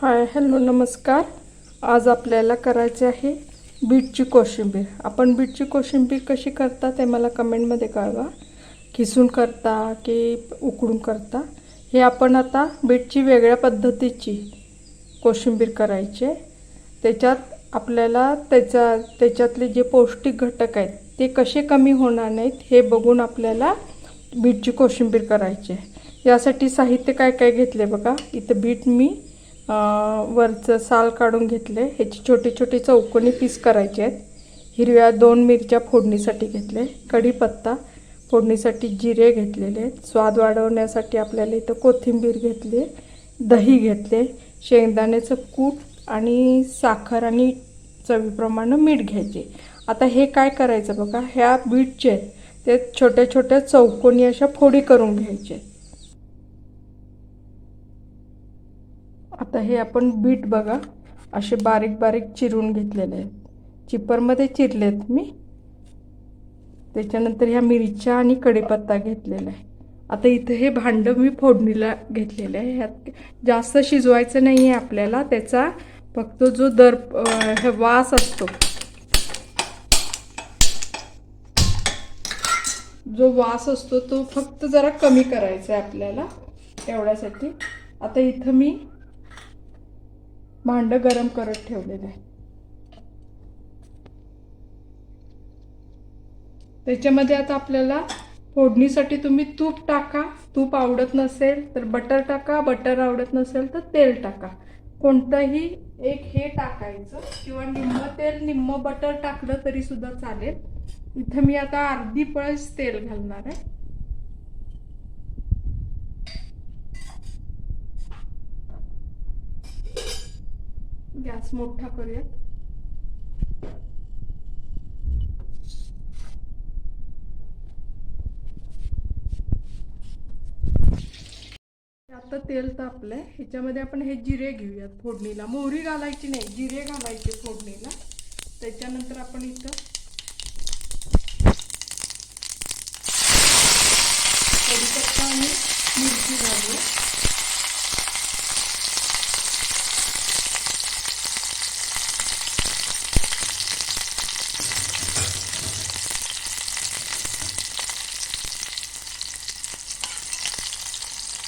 Hi hello नमस्कार. आज आपल्याला करायचे आहे बीटची कोशिंबीर. आपण बीटची कोशिंबीर कशी करता ते मला कमेंटमध्ये कळवा. किसून करता की उकडून करता? हे आपण आता बीटची वेगळ्या पद्धतीची कोशिंबीर करायची. आहे. त्याच्यात आपल्याला त्याच्या त्याच्यातले जे पौष्टिक घटक आहेत ते कसे कमी होणार नाहीत हे बघून आपल्याला बीटची कोशिंबीर करायची. आहे यासाठी साहित्य काय काय घेतले बघा. इथं बीट मी वरचं साल काढून घेतले. ह्याची छोटी छोटी चौकोनी पीस करायचे आहेत. हिरव्या दोन मिरच्या फोडणीसाठी घेतले. कढीपत्ता फोडणीसाठी जिरे घेतलेले आहेत. स्वाद वाढवण्यासाठी आपल्याला इथं कोथिंबीर घेतली दही घेतले. शेंगदाण्याचं कूट आणि साखर आणि चवीप्रमाणे मीठ घ्यायचे. आता हे काय करायचं बघा? ह्या बीटचे आहेत. ते छोट्या छोट्या चौकोनी अशा फोडी करून घ्यायचे आहेत. आता हे आपण बीट बघा. असे बारीक बारीक चिरून घेतलेले आहेत. चिपरमध्ये चिरलेत मी. त्याच्यानंतर ह्या मिरच्या आणि कढीपत्ता घेतलेला आहे. आता इथं हे भांडं मी फोडणीला घेतलेलं आहे. ह्यात जास्त शिजवायचं नाही आहे आपल्याला. त्याचा फक्त जो दर हे वास असतो. जो वास असतो तो फक्त जरा कमी करायचा आहे आपल्याला एवढ्यासाठी. आता इथं मी भांडं गरम करत ठेवलेलं आहे त्याच्यामध्ये आता आपल्याला फोडणीसाठी तुम्ही तूप टाका. तूप आवडत नसेल तर बटर टाका. बटर आवडत नसेल तर तेल टाका. कोणतंही एक हे टाकायचं किंवा निम्म तेल निम्म बटर टाकलं तरी सुद्धा चालेल. इथं मी आता अर्धी पळस तेल घालणार आहे. गॅस मोठा करूयात. आता तेल तापलंय. ह्याच्यामध्ये आपण हे जिरे घेऊयात फोडणीला. मोहरी घालायची नाही जिरे घालायचे फोडणीला. त्याच्यानंतर आपण इथं कढीपत्ता आणि मिरची घालूया.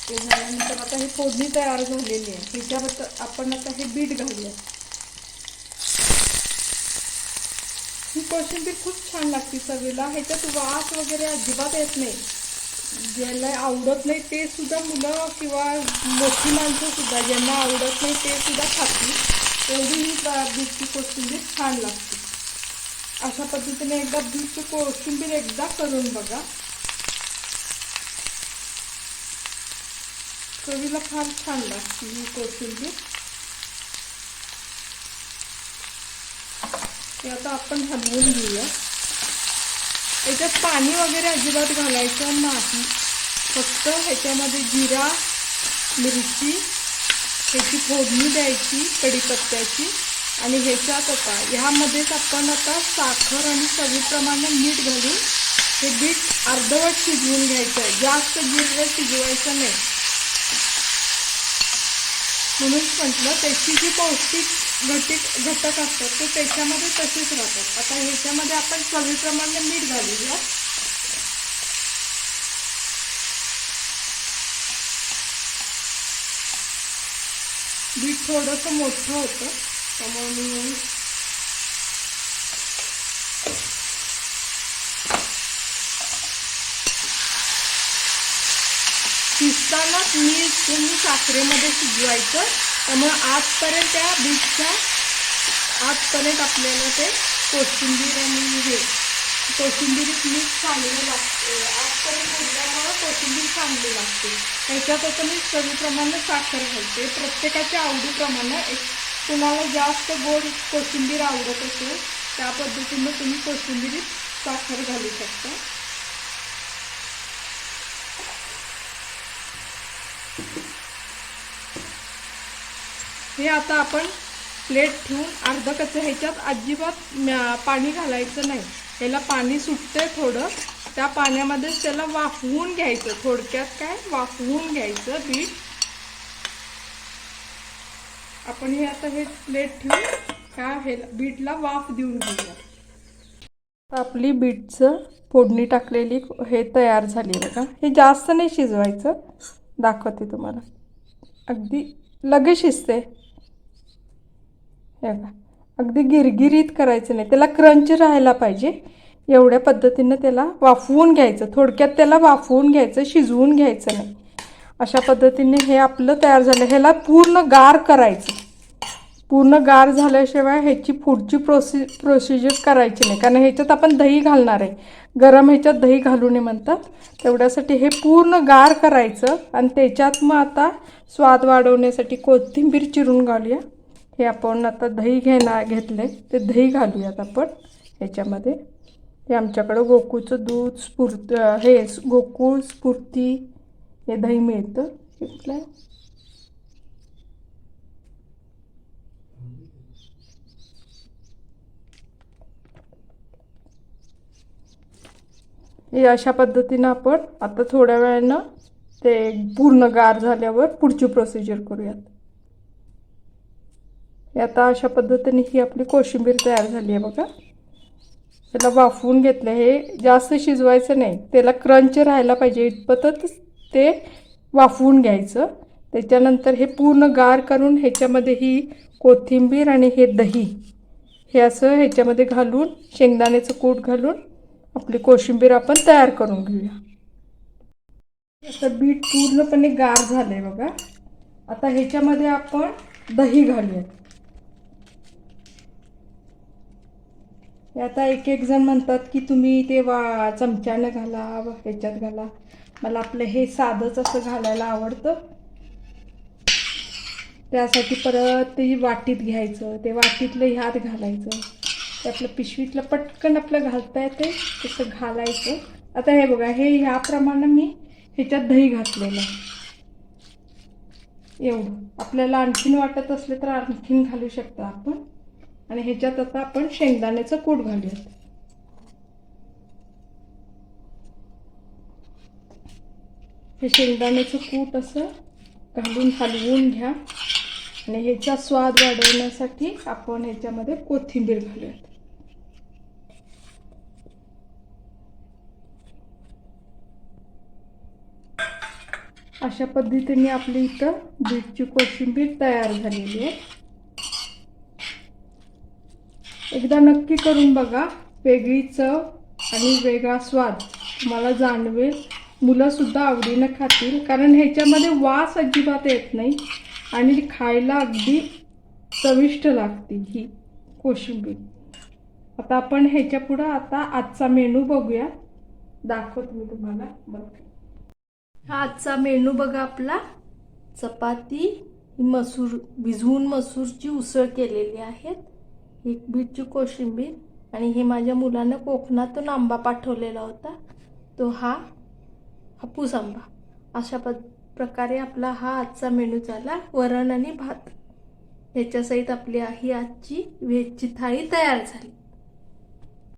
ते झाल्यानंतर आता ही फोडणी तयार झालेली आहे. ह्याच्याबद्दल आपण आता हे बीट घालूया. ही कोशिंबीर खूप छान लागते चवीला. ह्याच्यात वास वगैरे अजिबात येत नाही. ज्याला आवडत नाही ते सुद्धा मुलं किंवा मोठी माणसं सुद्धा ज्यांना आवडत नाही ते सुद्धा खातील. एवढी ही बीटची कोशिंबीर छान लागते. अशा पद्धतीने एकदा बीटची कोशिंबीर एकदा करून बघा. चवीला फार छान लागते ही कोशिंबीर. हे आता आपण हलवून घेऊया. याच्यात पाणी वगैरे अजिबात घालायचं नाही. फक्त ह्याच्यामध्ये जिरा मिरची ह्याची फोडणी द्यायची कढीपत्त्याची आणि ह्याच्यात आता ह्यामध्येच आपण आता साखर आणि चवीप्रमाणे मीठ घालून हे बीट अर्धवट शिजवून घ्यायचं आहे. जास्त गिरलं शिजवायचं नाही. म्हणून म्हटलं त्याची जी पौष्टिक घटक घटक असतात ते त्याच्यामध्ये तसेच राहतात. आता ह्याच्यामध्ये आपण चवीप्रमाणे मीठ घालूया. मीठ थोडंसं मोठं होतं त्यामुळे मी शिजताना मीठ तुम्ही साखरेमध्ये शिजवायचं. त्यामुळे आजपर्यंत त्या बीटच्या आजपर्यंत आपल्याला ते कोशिंबीर आणि हे कोशिंबीरीत मीठ चांगलं लागते. आजपर्यंत मुरल्यामुळं कोशिंबीर चांगली लागते. त्याच्यात आता मी चवीप्रमाणे साखर घालते. प्रत्येकाच्या आवडीप्रमाणे एक तुम्हाला जास्त गोड कोशिंबीर आवडत असेल त्या पद्धतीनं तुम्ही कोशिंबीरीत साखर घालू शकता. हे आता आपण प्लेट ठेवून अर्ध कच्चं ह्याच्यात अजिबात पाणी घालायचं नाही. ह्याला पाणी सुटतंय थोडं. त्या पाण्यामध्येच त्याला वाफवून घ्यायचं. थोडक्यात काय? वाफवून घ्यायचं बीट. आपण हे आता हे प्लेट ठेवून ह्या हे बीटला वाफ देऊन घेऊया. आपली बीटचं फोडणी टाकलेली हे तयार झाली बघा. हे जास्त नाही शिजवायचं. दाखवते तुम्हाला. अगदी लगेच शिजते. हे बघा. अगदी गिरगिरीत करायचं नाही. त्याला क्रंच राहायला पाहिजे. एवढ्या पद्धतीनं त्याला वाफवून घ्यायचं. थोडक्यात त्याला वाफवून घ्यायचं शिजवून घ्यायचं नाही. अशा पद्धतीने हे आपलं तयार झालं. ह्याला पूर्ण गार करायचं. पूर्ण गार झाल्याशिवाय ह्याची पुढची प्रोसि प्रोसिजर करायची नाही. कारण ह्याच्यात आपण दही घालणार आहे. गरम ह्याच्यात दही घालू नये म्हणतात. तेवढ्यासाठी हे पूर्ण गार करायचं. आणि त्याच्यात मग आता स्वाद वाढवण्यासाठी कोथिंबीर चिरून घालूया. हे आपण आता दही घेणार घेतले ते दही घालूयात आपण. ह्याच्यामध्ये हे आमच्याकडं गोकुळचं दूध स्फूर्त हे गोकुळ स्फूर्ती हे दही मिळतं. हे कुठलं आहे? हे अशा पद्धतीनं आपण आता थोड्या वेळानं ते पूर्ण गार झाल्यावर पुढची प्रोसिजर करूयात. आता अशा पद्धतीने ही आपली कोशिंबीर तयार झाली आहे बघा. त्याला वाफवून घेतलं. हे जास्त शिजवायचं नाही. त्याला क्रंच राहायला पाहिजे. इतपतच ते वाफवून घ्यायचं. त्याच्यानंतर हे पूर्ण गार करून ह्याच्यामध्ये ही कोथिंबीर आणि हे दही हे असं ह्याच्यामध्ये घालून शेंगदाण्याचं कूट घालून आपली कोशिंबीर आपण तयार करून घेऊया. आता बीट पूर्णपणे गार झालं आहे बघा. आता ह्याच्यामध्ये आपण दही घालूया आता एक एक जण म्हणतात की तुम्ही ते वा चमच्यानं घाला ह्याच्यात घाला. मला आपलं हे साधंच असं घालायला आवडतं. त्यासाठी परत ते वाटीत घ्यायचं ते वाटीतलं ह्यात घालायचं. ते आपलं पिशवीतलं पटकन आपलं घालता येते तसं घालायचं. आता हे बघा हे ह्याप्रमाणे मी ह्याच्यात दही घातलेलं. आहे एवढं. आपल्याला आणखीन वाटत असले तर आणखीन घालू शकता आपण. आणि ह्याच्यात आता आपण शेंगदाण्याचं कूट घालूयात. हे शेंगदाण्याचं कूट असं घालून हलवून घ्या. आणि ह्याचा स्वाद वाढवण्यासाठी आपण ह्याच्यामध्ये कोथिंबीर घालूयात. अशा पद्धतीने आपली इथं बीटची कोशिंबीर तयार झालेली आहे. एकदा नक्की करून बघा. वेगळी चव आणि वेगळा स्वाद तुम्हाला जाणवेल. मुलंसुद्धा आवडीनं खातील. कारण ह्याच्यामध्ये वास अजिबात येत नाही. आणि खायला अगदी चविष्ट लागते ही कोशिंबीर. आता आपण ह्याच्या पुढं आता आजचा मेनू बघूया. दाखवत मी तुम्हाला. बघ हा आजचा मेनू बघा आपला. चपाती मसूर भिजवून मसूरची उसळ केलेली आहेत. एक बीटची कोशिंबीर आणि हे माझ्या मुलानं कोकणातून आंबा पाठवलेला होता. तो हा हापूस आंबा. अशा पद प्रकारे आपला हा आजचा मेनू झाला वरण आणि भात. ह्याच्यासहित आपली ही आजची व्हेजची थाळी तयार झाली.